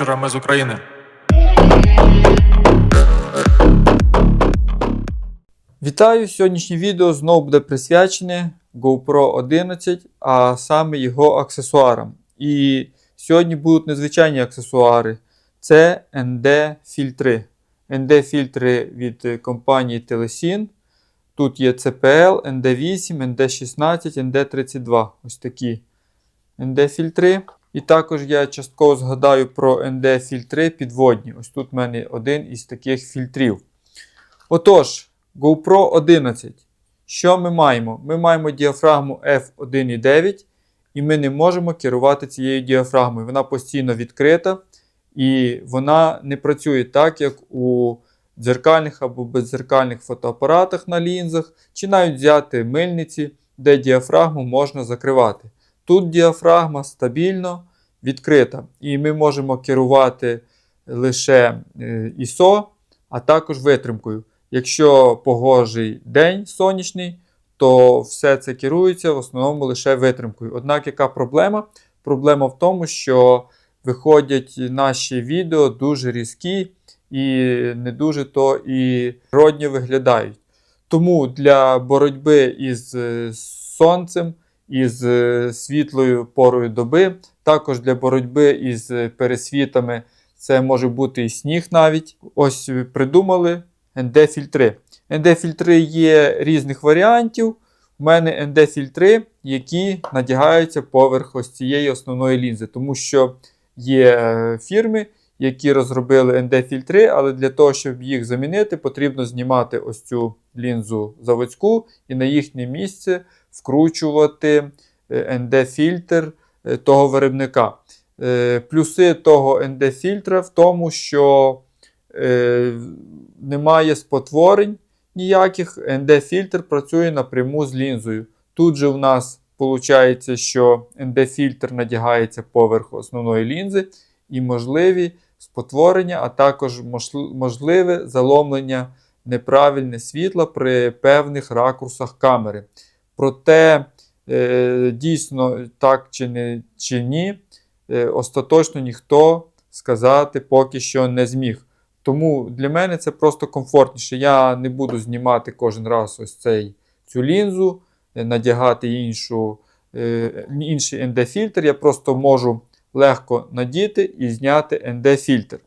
вечора. З України. Вітаю! Сьогоднішнє відео знову буде присвячене GoPro 11, а саме його аксесуарам. І сьогодні будуть незвичайні аксесуари. Це ND-фільтри. ND-фільтри від компанії Telesin. Тут є CPL, ND8, ND16, ND32. Ось такі ND-фільтри. І також я частково згадаю про ND-фільтри підводні. Ось тут в мене один із таких фільтрів. Отож, GoPro 11. Що ми маємо? Ми маємо діафрагму F1.9, і ми не можемо керувати цією діафрагмою. Вона постійно відкрита, і вона не працює так, як у дзеркальних або бездзеркальних фотоапаратах на лінзах, чи навіть взяти мильниці, де діафрагму можна закривати. Тут діафрагма стабільно відкрита, і ми можемо керувати лише е, ISO, а також витримкою. Якщо погожий день сонячний, то все це керується в основному лише витримкою. Однак, яка проблема? Проблема в тому, що виходять наші відео дуже різкі і не дуже то і родні виглядають. Тому для боротьби із е, сонцем, із е, світлою порою доби, також для боротьби із е, пересвітами, це може бути і сніг навіть. Ось придумали ND-фільтри. ND-фільтри є різних варіантів. У мене ND-фільтри, які надягаються поверх ось цієї основної лінзи, тому що є е, фірми, які розробили ND-фільтри, але для того, щоб їх замінити, потрібно знімати ось цю лінзу заводську і на їхнє місце вкручувати е, ND-фільтр е, того виробника. Плюси того ND-фільтра в тому, що е, немає спотворень ніяких. ND-фільтр працює напряму з лінзою. Тут же в нас виходить, що ND-фільтр надягається поверх основної лінзи і можливі спотворення, а також можливе заломлення неправильне світла при певних ракурсах камери. Проте, е, дійсно, так чи, не, чи ні, е, остаточно ніхто сказати поки що не зміг. Тому для мене це просто комфортніше. Я не буду знімати кожен раз ось цей, цю лінзу, е, надягати іншу, інший ND-фільтр. Я просто можу легко надіти і зняти ND-фільтр.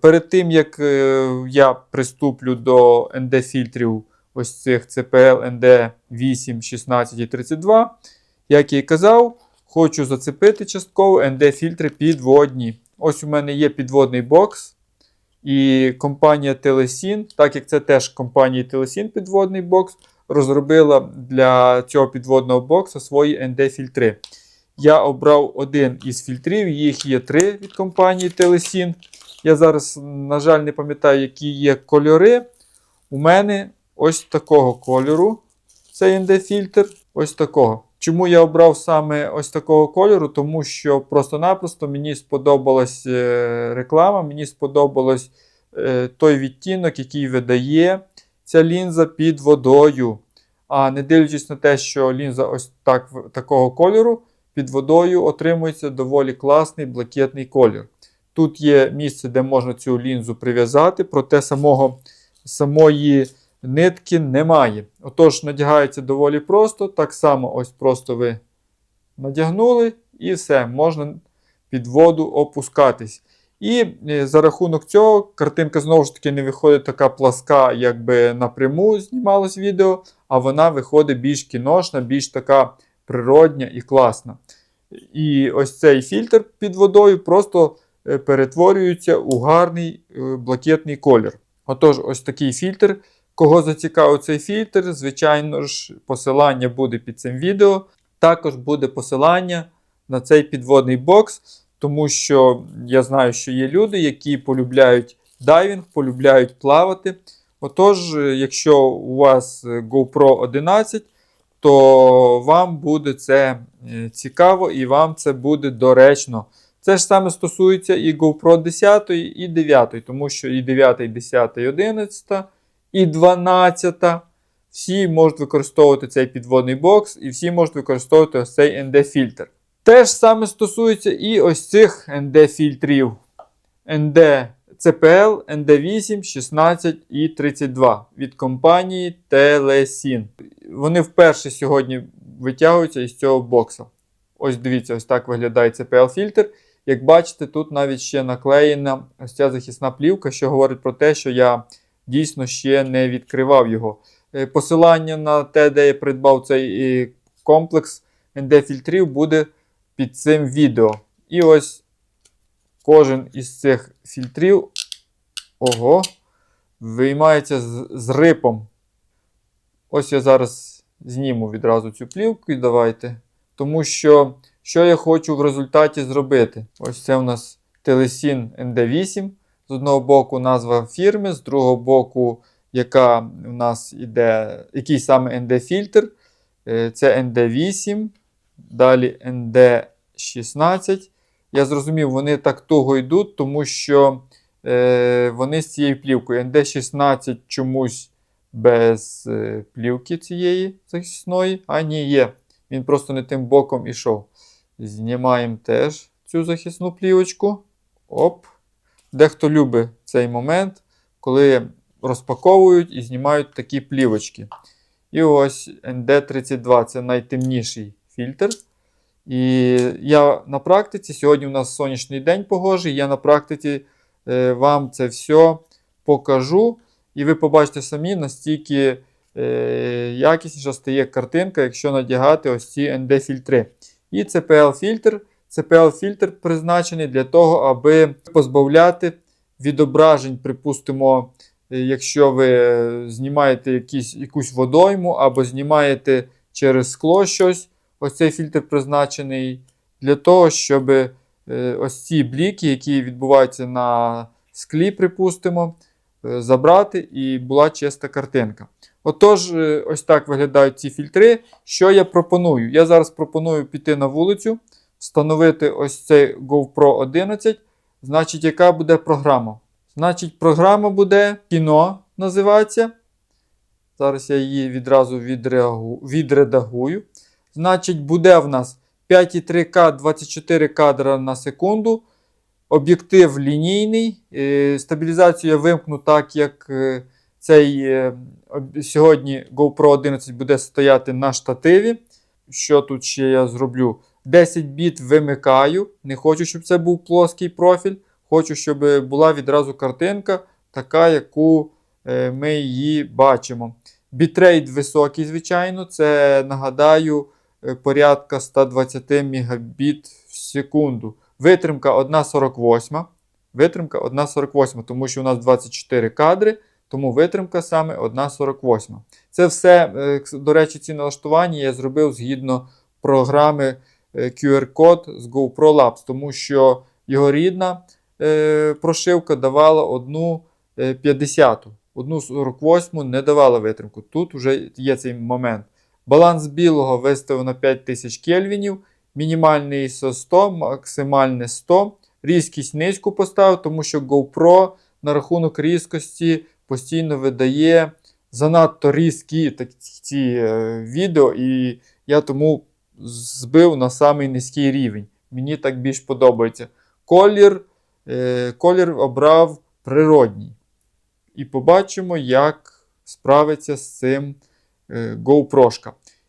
Перед тим, як я приступлю до ND-фільтрів ось цих CPL ND8, 16 і 32, як я і казав, хочу зацепити частково ND-фільтри підводні. Ось у мене є підводний бокс. І компанія Telesin, так як це теж компанія Telesin підводний бокс, розробила для цього підводного бокса свої ND-фільтри. Я обрав один із фільтрів, їх є три від компанії Telesin. Я зараз, на жаль, не пам'ятаю, які є кольори. У мене ось такого кольору цей ND-фільтр. Ось такого. Чому я обрав саме ось такого кольору? Тому що просто-напросто мені сподобалась е, реклама, мені сподобалось е, той відтінок, який видає ця лінза під водою. А не дивлячись на те, що лінза ось так, такого кольору, під водою отримується доволі класний блакитний колір. Тут є місце, де можна цю лінзу прив'язати, проте самого, самої нитки немає. Отож, надягається доволі просто. Так само, ось просто ви надягнули і все, можна під воду опускатись. І е, за рахунок цього картинка знову ж таки не виходить така пласка, якби напряму знімалось відео, а вона виходить більш кіношна, більш така природня і класна. І ось цей фільтр під водою просто е, перетворюється у гарний е, блакитний колір. Отож, ось такий фільтр. Кого зацікавив цей фільтр, звичайно ж, посилання буде під цим відео. Також буде посилання на цей підводний бокс, тому що я знаю, що є люди, які полюбляють дайвінг, полюбляють плавати. Отож, якщо у вас GoPro 11, то вам буде це е, цікаво і вам це буде доречно. Це ж саме стосується і GoPro 10 і 9, тому що і 9, і 10, і 11 і 12. Всі можуть використовувати цей підводний бокс, і всі можуть використовувати ось цей ND-фільтр. Те ж саме стосується і ось цих ND-фільтрів. ND CPL ND8, 16 і 32 від компанії Telesin. Вони вперше сьогодні витягуються із цього бокса. Ось дивіться, ось так виглядає CPL-фільтр. Як бачите, тут навіть ще наклеєна ось ця захисна плівка, що говорить про те, що я дійсно ще не відкривав його. Е, Посилання на те, де я придбав цей е, комплекс ND-фільтрів, буде під цим відео. І ось кожен із цих фільтрів ого, виймається з, з рипом. Ось я зараз зніму відразу цю плівку і давайте. Тому що, що я хочу в результаті зробити? Ось це у нас Telesin ND8. З одного боку назва фірми, з другого боку, яка у нас іде, який саме ND-фільтр. Е, Це ND8, далі ND16. Я зрозумів, вони так туго йдуть, тому що е, вони з цією плівкою. ND16 чомусь без е, плівки цієї захисної. А ні, є. Він просто не тим боком ішов. Знімаємо теж цю захисну плівочку. Оп. Дехто любить цей момент, коли розпаковують і знімають такі плівочки. І ось ND32 це найтемніший фільтр. І я на практиці, сьогодні у нас сонячний день погожий, я на практиці е, вам це все покажу. І ви побачите самі, настільки е, якісніша стає картинка, якщо надягати ось ці ND-фільтри. І CPL-фільтр. CPL-фільтр призначений для того, аби позбавляти відображень, припустимо, якщо ви знімаєте якісь, якусь водойму або знімаєте через скло щось. Ось цей фільтр призначений для того, щоб е, ось ці бліки, які відбуваються на склі, припустимо, е, забрати і була чиста картинка. Отож, е, ось так виглядають ці фільтри. Що я пропоную? Я зараз пропоную піти на вулицю, встановити ось цей GoPro 11. Значить, яка буде програма? Значить, програма буде кіно називається. Зараз я її відразу відредагую. Значить, буде в нас 5,3К 24 кадра на секунду. Об'єктив лінійний. Е, Стабілізацію я вимкну так, як е, цей е, сьогодні GoPro 11 буде стояти на штативі. Що тут ще я зроблю? 10 біт вимикаю. Не хочу, щоб це був плоский профіль. Хочу, щоб була відразу картинка, така, яку е, ми її бачимо. Бітрейт високий, звичайно. Це нагадаю е, порядка 120 Мбіт в секунду. Витримка 1,48. Витримка 1,48, тому що у нас 24 кадри, тому витримка саме 1,48. Це все, е, до речі, ці налаштування я зробив згідно програми QR-код з GoPro Labs, тому що його рідна е, прошивка давала одну е, 50. Одну 48 не давала витримку. Тут вже є цей момент. Баланс білого виставив на 5000 кельвінів, мінімальний ISO 100, максимальне 100. Різкість низьку поставив, тому що GoPro на рахунок різкості постійно видає занадто різкі такі ці е, відео, і я тому збив на самий низький рівень. Мені так більш подобається. Колір, е, колір обрав природній. І побачимо, як справиться з цим е.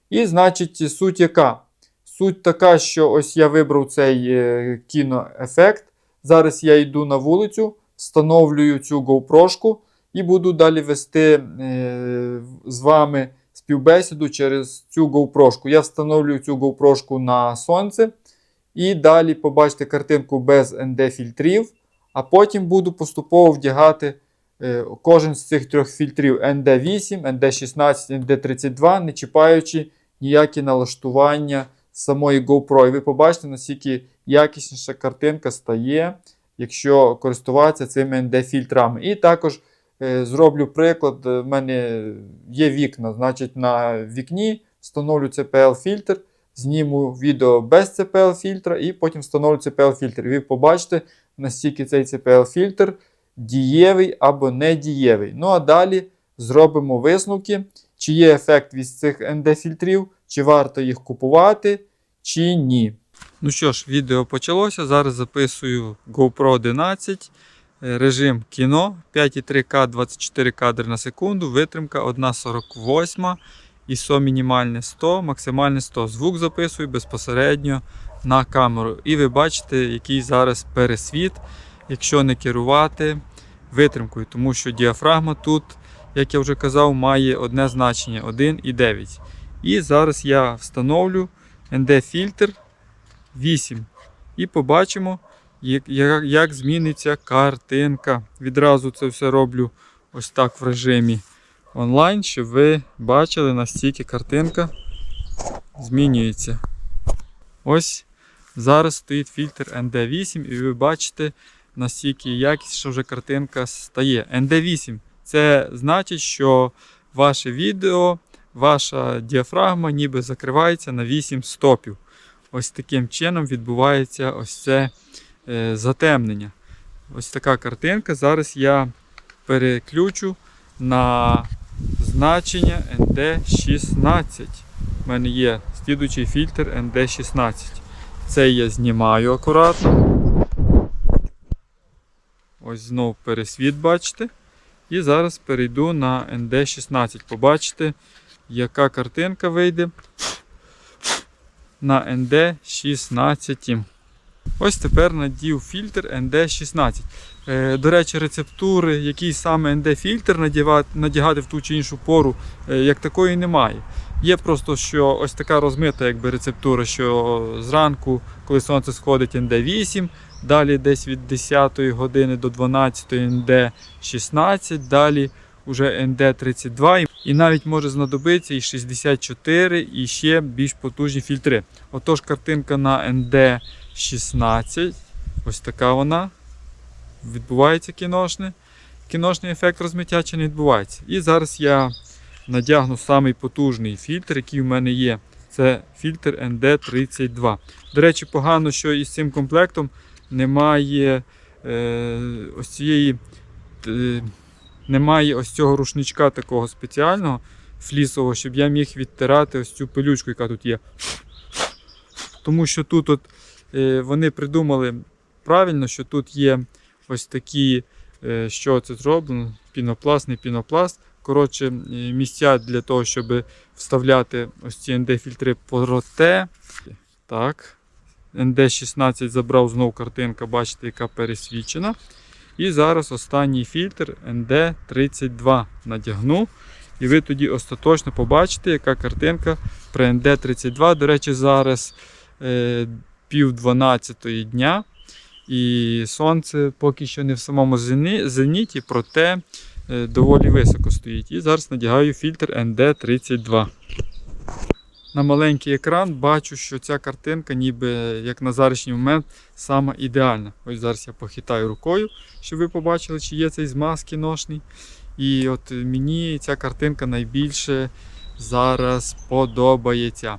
І, значить, суть яка? Суть така, що ось я вибрав цей е, кіноефект. Зараз я йду на вулицю, встановлюю цю GoPro і буду далі вести е, з вами співбесіду через цю GoPro. Я встановлюю цю GoPro на сонце. І далі побачите картинку без ND-фільтрів. А потім буду поступово вдягати е, кожен з цих трьох фільтрів ND8, ND16, ND32, не чіпаючи ніякі налаштування самої GoPro. І ви побачите, наскільки якісніша картинка стає, якщо користуватися цими ND-фільтрами. І також зроблю приклад. В мене є вікна, значить, на вікні встановлю CPL-фільтр. Зніму відео без CPL-фільтра і потім встановлю CPL-фільтр. Ви побачите, настільки цей CPL-фільтр дієвий або не дієвий. Ну а далі зробимо висновки, чи є ефект від цих ND-фільтрів, чи варто їх купувати, чи ні. Ну що ж, відео почалося. Зараз записую GoPro 11. Е, Режим кіно 5,3К 24 кадри на секунду, витримка 1,48 ISO мінімальне 100, максимальне 100. Звук записую безпосередньо на камеру. І ви бачите, який зараз пересвіт, якщо не керувати витримкою, тому що діафрагма тут, як я вже казав, має одне значення 1,9. І зараз я встановлю ND-фільтр 8. І побачимо, як, як, зміниться картинка. Відразу це все роблю ось так в режимі онлайн, щоб ви бачили, настільки картинка змінюється. Ось зараз стоїть фільтр ND8, і ви бачите, настільки якісніша вже картинка стає. ND8 це значить, що ваше відео, ваша діафрагма ніби закривається на 8 стопів. Ось таким чином відбувається ось це затемнення. Ось така картинка. Зараз я переключу на значення ND16. У мене є слідуючий фільтр ND16. Цей я знімаю акуратно. Ось знов пересвіт, бачите. І зараз перейду на ND16. Побачите, яка картинка вийде на ND16. Ось тепер надів фільтр ND16. Е, До речі, рецептури, який саме ND-фільтр надягати в ту чи іншу пору, е, як такої немає. Є просто що ось така розмита якби, рецептура, що зранку, коли сонце сходить, ND8, далі десь від 10 години до 12 ND16, далі вже ND32 і навіть може знадобитися і 64, і ще більш потужні фільтри. Отож, картинка на ND16, ось така вона. Відбувається кіношне. Кіношний ефект розмиття чи не відбувається. І зараз я надягну самий потужний фільтр, який в мене є. Це фільтр ND32. До речі, погано, що із цим комплектом немає е, ось цієї. Е, немає ось цього рушничка такого спеціального флісового, щоб я міг відтирати ось цю пилючку, яка тут є. Тому що тут от, вони придумали правильно, що тут є ось такі, е, що це зроблено, пінопласт, не пінопласт. Коротше, е, місця для того, щоб вставляти ось ці ND-фільтри проте. Так. ND16 забрав знову картинка, бачите, яка пересвічена. І зараз останній фільтр ND32 надягну. І ви тоді остаточно побачите, яка картинка при ND32. До речі, зараз е, пів 12 дня. І сонце поки що не в самому зеніті, проте е, доволі високо стоїть. І зараз надягаю фільтр ND32. На маленький екран бачу, що ця картинка, ніби як на зарішній момент, сама ідеальна. Ось зараз я похитаю рукою, щоб ви побачили, чи є цей змаз кіношний. І от мені ця картинка найбільше зараз подобається.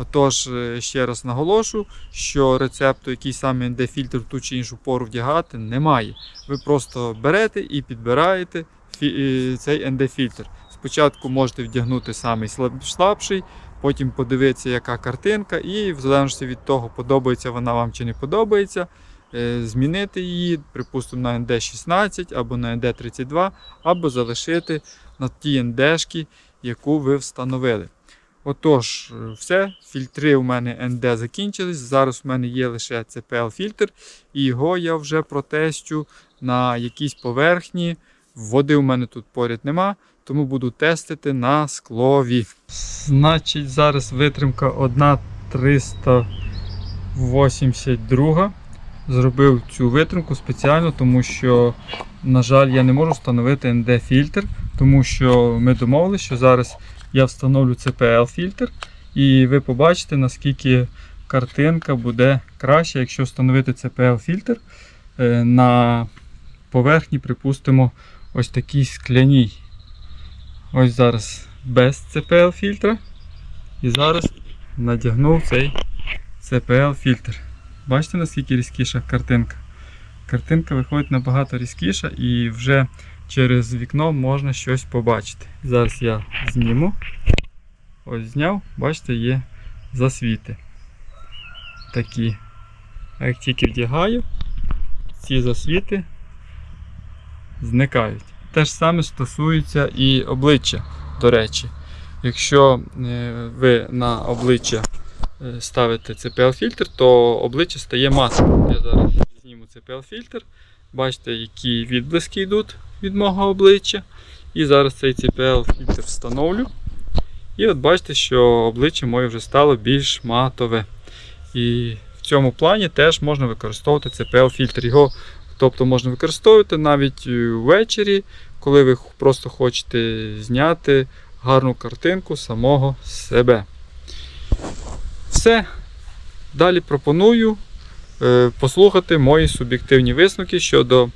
Отож, е, ще раз наголошу, що рецепту, який саме ND-фільтр в ту чи іншу пору вдягати, немає. Ви просто берете і підбираєте е, цей ND-фільтр. Спочатку можете вдягнути самий слабший, потім подивитися, яка картинка, і в залежності від того, подобається вона вам чи не подобається, е, змінити її, припустимо, на ND16 або на ND32, або залишити на ті ND-шки, яку ви встановили. Отож, е, все, фільтри у мене ND закінчились. Зараз у мене є лише CPL-фільтр, і його я вже протестю на якійсь поверхні. Води у мене тут поряд нема, тому буду тестити на склові. Значить, зараз витримка 1,382. Зробив цю витримку спеціально, тому що, на жаль, я не можу встановити ND-фільтр, тому що ми домовилися, що зараз я встановлю CPL-фільтр, і ви побачите, наскільки картинка буде краще, якщо встановити CPL-фільтр е, на поверхні, припустимо, ось такій скляній. Ось зараз без CPL-фільтра. І зараз надягнув цей CPL-фільтр. Бачите, наскільки різкіша картинка? Картинка виходить набагато різкіша і вже через вікно можна щось побачити. Зараз я зніму. Ось зняв, бачите, є засвіти. Такі. А як тільки вдягаю, ці засвіти зникають. Те ж саме стосується і обличчя, до речі. Якщо е, ви на обличчя е, ставите CPL-фільтр, то обличчя стає матовим. Я зараз зніму CPL-фільтр. Бачите, які відблиски йдуть від мого обличчя. І зараз цей CPL-фільтр встановлю. І от бачите, що обличчя моє вже стало більш матове. І в цьому плані теж можна використовувати CPL-фільтр. Його тобто можна використовувати навіть е, ввечері, коли ви просто хочете зняти гарну картинку самого себе. Все. Далі пропоную е, послухати мої суб'єктивні висновки щодо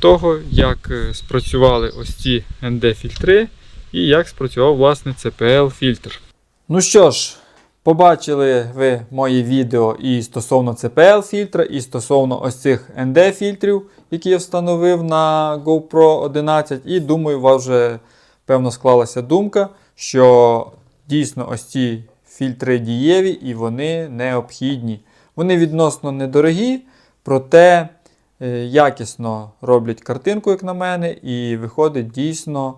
того, як е, спрацювали ось ці ND-фільтри і як спрацював власне CPL-фільтр. Ну що ж, побачили ви мої відео і стосовно CPL-фільтра, і стосовно ось цих ND-фільтрів, які я встановив на GoPro 11. І думаю, у вас вже певно склалася думка, що дійсно ось ці фільтри дієві і вони необхідні. Вони відносно недорогі, проте якісно роблять картинку, як на мене, і виходить дійсно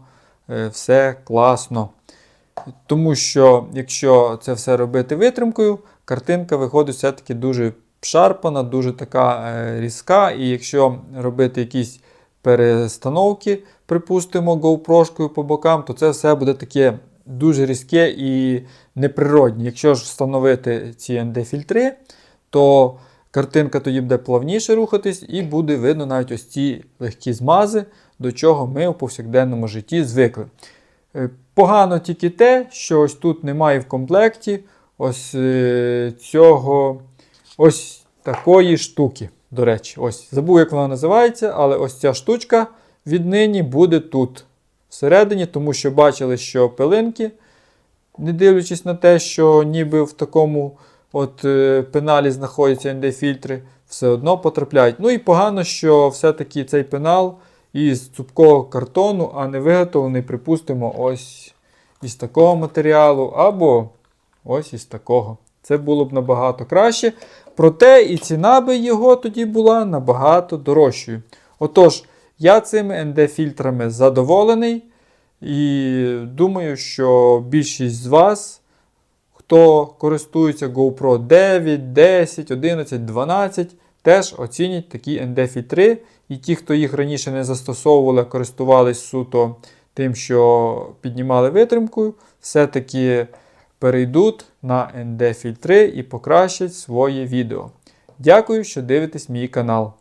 е, все класно. Тому що, якщо це все робити витримкою, картинка виходить все-таки дуже шарпана, дуже така е, різка. І якщо робити якісь перестановки, припустимо, GoPro по бокам, то це все буде таке дуже різке і неприродне. Якщо ж встановити ці ND-фільтри, то картинка тоді буде плавніше рухатись і буде видно навіть ось ці легкі змази, до чого ми у повсякденному житті звикли. Е, Погано тільки те, що ось тут немає в комплекті ось е, цього ось такої штуки. До речі, ось забув, як вона називається, але ось ця штучка віднині буде тут всередині, тому що бачили, що пилинки, не дивлячись на те, що ніби в такому от е, пеналі знаходяться ND-фільтри, все одно потрапляють. Ну і погано, що все-таки цей пенал із цупкого картону, а не виготовлений, припустимо, ось із такого матеріалу, або ось із такого. Це було б набагато краще. Проте і ціна би його тоді була набагато дорожчою. Отож, я цими ND-фільтрами задоволений. І думаю, що більшість з вас, хто користується GoPro 9, 10, 11, 12, теж оцінять такі ND-фільтри. І ті, хто їх раніше не застосовували, користувались суто тим, що піднімали витримкою, все-таки перейдуть на ND-фільтри і покращать своє відео. Дякую, що дивитесь мій канал.